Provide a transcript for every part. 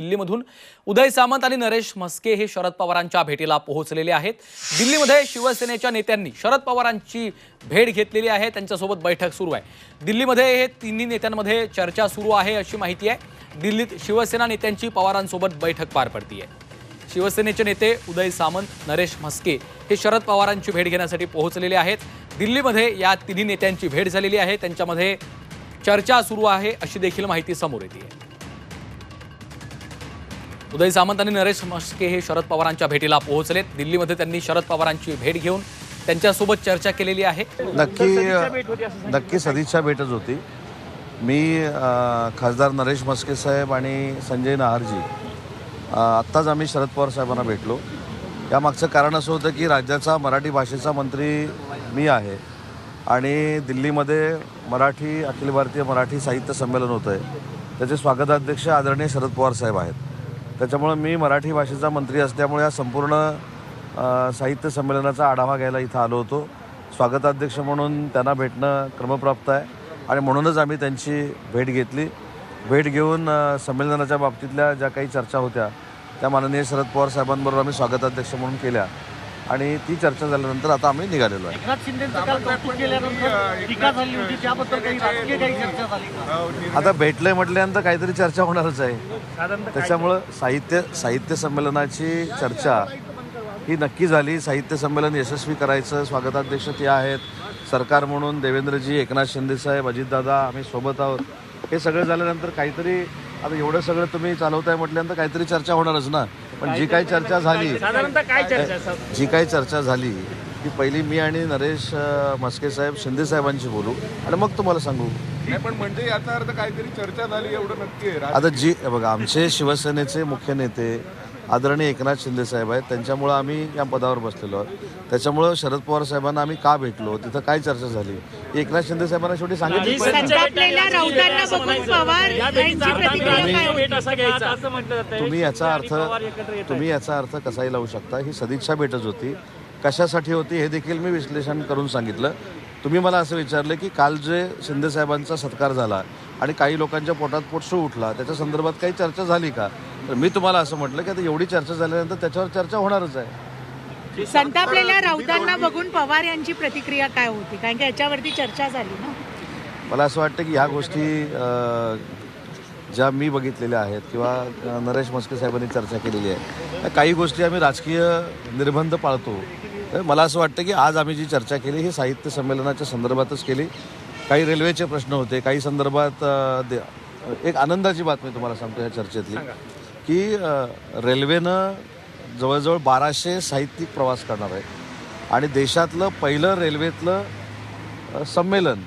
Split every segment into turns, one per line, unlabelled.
दिल्लीमधून उदय सामंत आणि नरेश म्हस्के हे शरद पवारांच्या भेटीला पोहोचलेले आहेत. दिल्लीमध्ये शिवसेनेच्या नेत्यांनी शरद पवारांची भेट घेतलेली आहे. त्यांच्यासोबत बैठक सुरू आहे. दिल्लीमध्ये हे तिन्ही नेत्यांमध्ये चर्चा सुरू आहे अशी माहिती आहे. दिल्लीत शिवसेना नेत्यांची पवारांसोबत बैठक पार पडतीये. शिवसेनेचे नेते उदय सामंत नरेश म्हस्के हे शरद पवारांची भेट घेण्यासाठी पोहोचलेले आहेत. दिल्लीमध्ये या तिन्ही नेत्यांची भेट झालेली आहे. त्यांच्यामध्ये चर्चा सुरू आहे अशी देखील माहिती समोर येते उदय सामंत आणि नरेश म्हस्के हे शरद पवारांच्या भेटीला पोहोचलेत. दिल्लीमध्ये त्यांनी शरद पवारांची भेट घेऊन त्यांच्यासोबत चर्चा केलेली आहे.
नक्की नक्की सदिच्छा भेटच होती. मी खासदार नरेश मस्के साहेब आणि संजय नहारजी आत्ताच आम्ही शरद पवार साहेबांना भेटलो. यामागचं कारण असं होतं की राज्याचा मराठी भाषेचा मंत्री मी आहे आणि दिल्लीमध्ये मराठी अखिल भारतीय मराठी साहित्य संमेलन होतं आहे त्याचे स्वागताध्यक्ष आदरणीय शरद पवार साहेब आहेत. त्याच्यामुळं मी मराठी भाषेचा मंत्री असल्यामुळे या संपूर्ण साहित्य संमेलनाचा आढावा घ्यायला इथं आलो होतो. स्वागताध्यक्ष म्हणून त्यांना भेटणं क्रमप्राप्त आहे आणि म्हणूनच आम्ही त्यांची भेट घेतली. भेट घेऊन संमेलनाच्या बाबतीतल्या ज्या काही चर्चा होत्या त्या माननीय शरद पवार साहेबांबरोबर आम्ही स्वागताध्यक्ष म्हणून केल्या. आणि ती चर्चा झाल्यानंतर आता आम्ही निघालेलो आहे.
एकनाथ शिंदेचं काल कौतुक केल्यानंतर टीका झाली होती त्याबद्दल काही राजकीय काही चर्चा झाली का?
आता भेटलंय म्हटल्यानंतर काहीतरी चर्चा होणारच आहे. त्याच्यामुळं साहित्य साहित्य संमेलनाची चर्चा ही नक्की झाली. साहित्य संमेलन यशस्वी करायचं स्वागताध्यक्ष ते आहेत. सरकार म्हणून देवेंद्रजी एकनाथ शिंदेसाहेब अजितदादा आम्ही सोबत आहोत. हे सगळं झाल्यानंतर काहीतरी आता एवढं सगळं तुम्ही चालवताय म्हटल्यानंतर काहीतरी चर्चा होणारच ना. पण जी काही चर्चा झाली
साधारणतः काय चर्चा?
जी काही चर्चा झाली ती पहिली मी आणि नरेश म्हस्के साहेब शिंदे साहेबांशी बोलू. आणि मग तुम्हाला सांगू.
नाही पण म्हणजे याचा अर्थ काहीतरी चर्चा झाली एवढं नक्की आहे.
आता जी हे बघा आमचे शिवसेनेचे मुख्य नेते आदरणीय एकनाथ शिंदे साहेब आहेत. त्यांच्यामुळं आम्ही या पदावर बसलेलो आहोत. त्याच्यामुळं शरद पवार साहेबांना आम्ही का भेटलो? तिथं काय चर्चा झाली? एकनाथ शिंदे साहेबांना शेवटी सांगितलं तुम्ही याचा अर्थ तुम्ही याचा अर्थ कसाही लावू शकता. ही सदिच्छा भेटच होती. कशासाठी होती हे देखील मी विश्लेषण करून सांगितलं. तुम्ही मला असं विचारलं की काल जे शिंदे साहेबांचा सत्कार झाला आणि काही लोकांच्या पोटात पोटसू उठला त्याच्या संदर्भात काही चर्चा झाली का? तर मी तुम्हाला असं म्हटलं की आता एवढी चर्चा झाल्यानंतर त्याच्यावर चर्चा होणारच आहे.
संतापलेल्या राऊतांना बघून पवार यांची प्रतिक्रिया काय होती? कारण की याच्यावरती चर्चा झाली ना.
मला असं वाटतं की ह्या गोष्टी ज्या मी बघितलेल्या आहेत किंवा नरेश म्हस्के साहेबांनी चर्चा केलेली आहे काही गोष्टी आम्ही राजकीय निर्बंध पाळतो. तर मला असं वाटतं की आज आम्ही जी चर्चा केली ही साहित्य संमेलनाच्या संदर्भातच केली. काही रेल्वेचे प्रश्न होते काही संदर्भात दे- एक आनंदाची बातमी तुम्हाला सांगतो या चर्चेतली की रेल्वेनं जवळजवळ बाराशे साहित्यिक प्रवास करणार आहे. आणि देशातलं पहिलं रेल्वेतलं संमेलन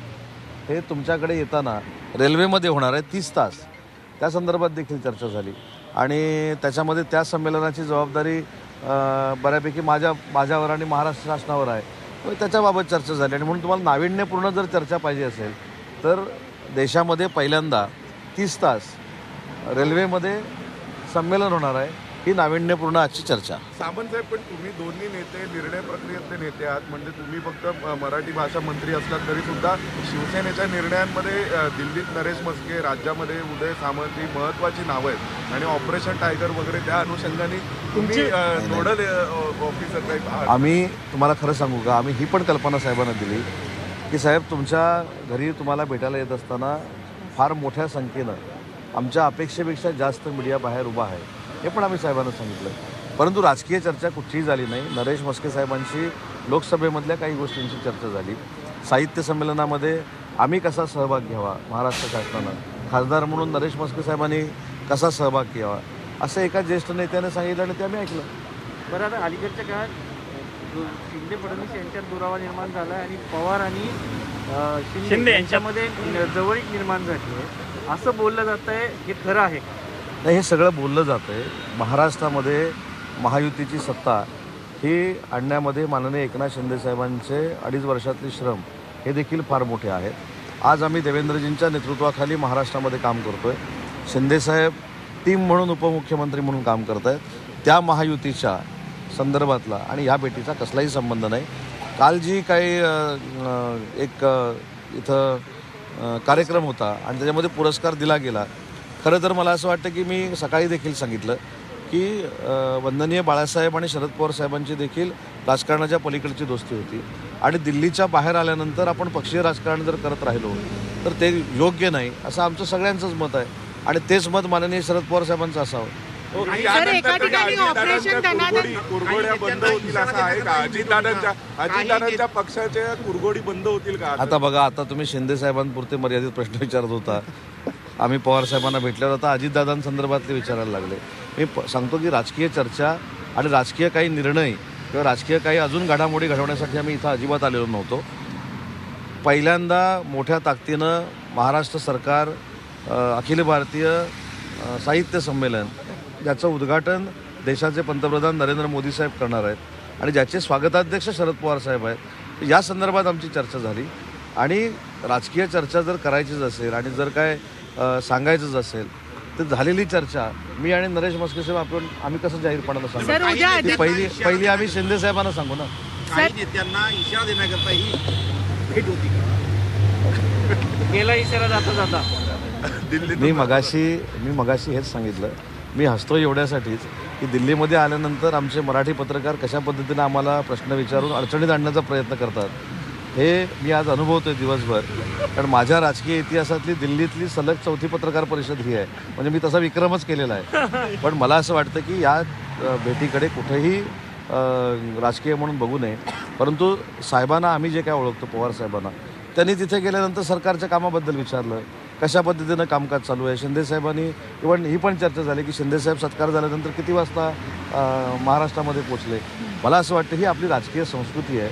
हे तुमच्याकडे येताना रेल्वेमध्ये होणार आहे तीस तास. त्या संदर्भात देखील चर्चा झाली. आणि त्याच्यामध्ये त्या संमेलनाची जबाबदारी बऱ्यापैकी माझ्या माझ्यावर आणि महाराष्ट्र शासनावर आहे. तर त्याच्याबाबत चर्चा झाली. आणि म्हणून तुम्हाला नाविन्यपूर्ण जर चर्चा पाहिजे असेल तर देशामध्ये पहिल्यांदा तीस तास रेल्वेमध्ये संमेलन होणार आहे. ही नाविन्यपूर्ण आजची चर्चा.
सामंत साहेब पण तुम्ही दोन्ही नेते निर्णय प्रक्रियेतले नेते आहात. म्हणजे तुम्ही फक्त मराठी भाषा मंत्री असलात तरी सुद्धा शिवसेनेच्या निर्णयांमध्ये दिल्लीत नरेश मस्के राज्यामध्ये उदय सामंत ही महत्वाची नावं आहेत. आणि ऑपरेशन टायगर वगैरे त्या अनुषंगाने तुम्ही नोडल ऑफिसर
आम्ही तुम्हाला खरं सांगू का? आम्ही ही पण कल्पना साहेबांना दिली की साहेब तुमच्या घरी तुम्हाला भेटायला येत असताना फार मोठ्या संख्येनं आमच्या अपेक्षेपेक्षा जास्त मीडिया बाहेर उभा आहे. हे पण आम्ही साहेबांना सांगितलं परंतु राजकीय चर्चा कुठलीही झाली नाही. नरेश मस्के साहेबांशी लोकसभेमधल्या काही गोष्टींची चर्चा झाली. साहित्य संमेलनामध्ये आम्ही कसा सहभाग घ्यावा? महाराष्ट्र शासनानं. खासदार म्हणून नरेश मस्के साहेबांनी कसा सहभाग घ्यावा? असं एका ज्येष्ठ नेत्याने सांगितलं आणि ते आम्ही ऐकलं.
बरं आता अलीकडच्या काळात शिंदे फडणवीस यांच्यात दुरावा निर्माण झाला आणि पवार आणि शिंदे यांच्यामध्ये जवळीक निर्माण झाली आहे. असं बोललं जात आहे हे खरं आहे का?
नाही हे सगळं बोललं जातं आहे महाराष्ट्रामध्ये महायुतीची सत्ता ही आणण्यामध्ये माननीय एकनाथ शिंदे साहेबांचे अडीच वर्षातले श्रम हे देखील फार मोठे आहेत. आज आम्ही देवेंद्रजींच्या नेतृत्वाखाली महाराष्ट्रामध्ये काम करतो आहे शिंदेसाहेब टीम म्हणून उपमुख्यमंत्री म्हणून काम करत आहेत त्या महायुतीच्या संदर्भातला आणि ह्या भेटीचा कसलाही संबंध नाही. काल जी काही एक इथं कार्यक्रम होता आणि त्याच्यामध्ये पुरस्कार दिला गेला. खरं तर मला असं वाटतं की मी सकाळी देखील सांगितलं की वंदनीय बाळासाहेब आणि शरद पवार साहेबांची देखील राजकारणाच्या पलीकडची दोस्ती होती. आणि दिल्लीच्या बाहेर आल्यानंतर आपण पक्षीय राजकारण जर करत राहिलो तर ते योग्य नाही असं आमचं सगळ्यांचंच मत आहे. आणि तेच मत माननीय शरद पवार साहेबांचं असावं.
सर एका ठिकाणी ऑपरेशन धनाधन
कुरघोड्या बंद होतील असं आहे का? अजितदादांच्या अजितदादांच्या पक्षाच्या कुरघोडी बंद होतील का?
आता बघा आता तुम्ही शिंदे साहेबांपुरते मर्यादित प्रश्न विचारत होता. आम्ही पवार साहेबांना भेटल्यावर आता अजितदादांसंदर्भातले विचारायला लागले. मी प- सांगतो की राजकीय चर्चा आणि राजकीय काही निर्णय किंवा राजकीय काही अजून घडामोडी घडवण्यासाठी आम्ही इथं अजिबात आलेलो नव्हतो. पहिल्यांदा मोठ्या ताकदीनं महाराष्ट्र सरकार अखिल भारतीय साहित्य संमेलन ज्याचं उद्घाटन देशाचे पंतप्रधान नरेंद्र मोदी साहेब करणार आहेत आणि ज्याचे स्वागताध्यक्ष शरद पवार साहेब आहेत या संदर्भात आमची चर्चा झाली. आणि राजकीय चर्चा जर करायचीच असेल आणि जर काय सांगायचंच असेल तर झालेली चर्चा मी आणि नरेश मस्के साहेब आपण आम्ही कसं जाहीरपणानं सांगू? ती पहिली पहिली आम्ही शिंदे साहेबांना सांगू ना?
काही नेत्यांना इशारा देण्याकरता ही भेट होती. का
गेला इशारा जाता जाता.
मी मगाशी मी मगाशी हेच सांगितलं. मी हसतो एवढ्यासाठीच की दिल्लीमध्ये आल्यानंतर आमचे मराठी पत्रकार कशा पद्धतीनं आम्हाला प्रश्न विचारून अडचणीत आणण्याचा प्रयत्न करतात? हे मी आज अनुभवतोय दिवसभर. कारण माझ्या राजकीय इतिहासातली दिल्लीतली सलग चौथी पत्रकार परिषद ही आहे. म्हणजे मी तसा विक्रमच केलेला आहे. पण मला असं वाटतं की या भेटीकडे कुठेही राजकीय म्हणून बघू नये. परंतु साहेबांना आम्ही जे काय ओळखतो पवार साहेबांना त्यांनी तिथे गेल्यानंतर सरकारच्या कामाबद्दल विचारलं. कशा पद्धतीनं कामकाज चालू आहे? शिंदे साहेबांनी इव्हन ही पण चर्चा झाली की शिंदे साहेब सत्कार झाल्यानंतर किती वाजता महाराष्ट्रामध्ये पोचले मला असं वाटतं ही आपली राजकीय संस्कृती आहे.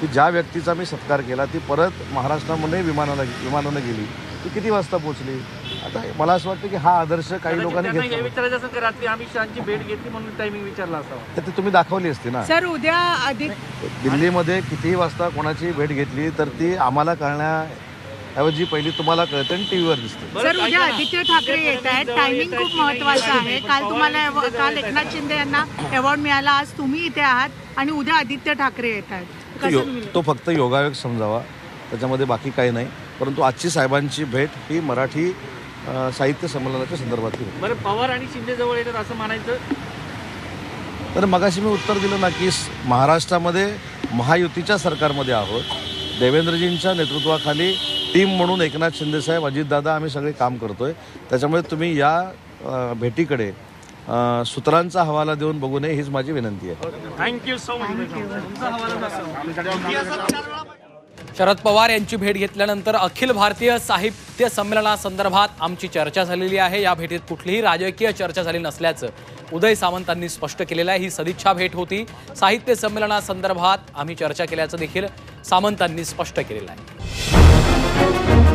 की ज्या व्यक्तीचा मी सत्कार केला ती परत महाराष्ट्रामध्ये विमानाला विमानानं गेली. ती किती वाजता पोचली आता मला असं वाटतं की हा आदर्श काही लोकांनी घेतला
विचारायचं असं की रात्री अमित शहाची भेट घेतली म्हणून टायमिंग विचारला असावा.
तर ती तुम्ही दाखवली असती ना?
सर उद्या आदित्य
दिल्लीमध्ये कितीही वाजता कोणाची भेट घेतली तर ती आम्हाला कळण्याऐवजी पहिली तुम्हाला कळते आणि टी व्हीवर दिसते
सर उद्या आदित्य ठाकरे येत आहेत. टायमिंग खूप महत्वाचं आहे. काल तुम्हाला काल एकनाथ शिंदे यांना अवॉर्ड मिळाला. आज तुम्ही इथे आहात आणि उद्या आदित्य ठाकरे येत आहेत.
तो
कसं
यो- तो फक्त योगायोग समजावा. त्याच्यामध्ये बाकी काही नाही. परंतु आजची साहेबांची भेट ही मराठी साहित्य संमेलनाच्या संदर्भातली होती.
बरं पवार आणि शिंदे जवळ येतात असं म्हणायचं?
तर मगाशी मी उत्तर दिलं ना की महाराष्ट्रामध्ये महायुतीच्या सरकारमध्ये आहोत. देवेंद्रजींच्या नेतृत्वाखाली टीम म्हणून एकनाथ शिंदेसाहेब अजितदादा आम्ही सगळे काम करतोय. त्याच्यामुळे तुम्ही या भेटीकडे सूत्रांचा हवाला देऊन बघू नये हीच माझी विनंती आहे.
Thank you so much
Sharad Pawar यांची भेट घेतल्यानंतर अखिल भारतीय साहित्य संमेलनासंदर्भात आमची चर्चा झालेली आहे. या भेटीत कुठलीही राजकीय चर्चा झाली नसल्याचं उदय सामंतांनी स्पष्ट केलेलं आहे. ही सदिच्छा भेट होती. साहित्य संमेलनासंदर्भात आम्ही चर्चा केल्याचं देखील सामंतांनी स्पष्ट केलेलं आहे.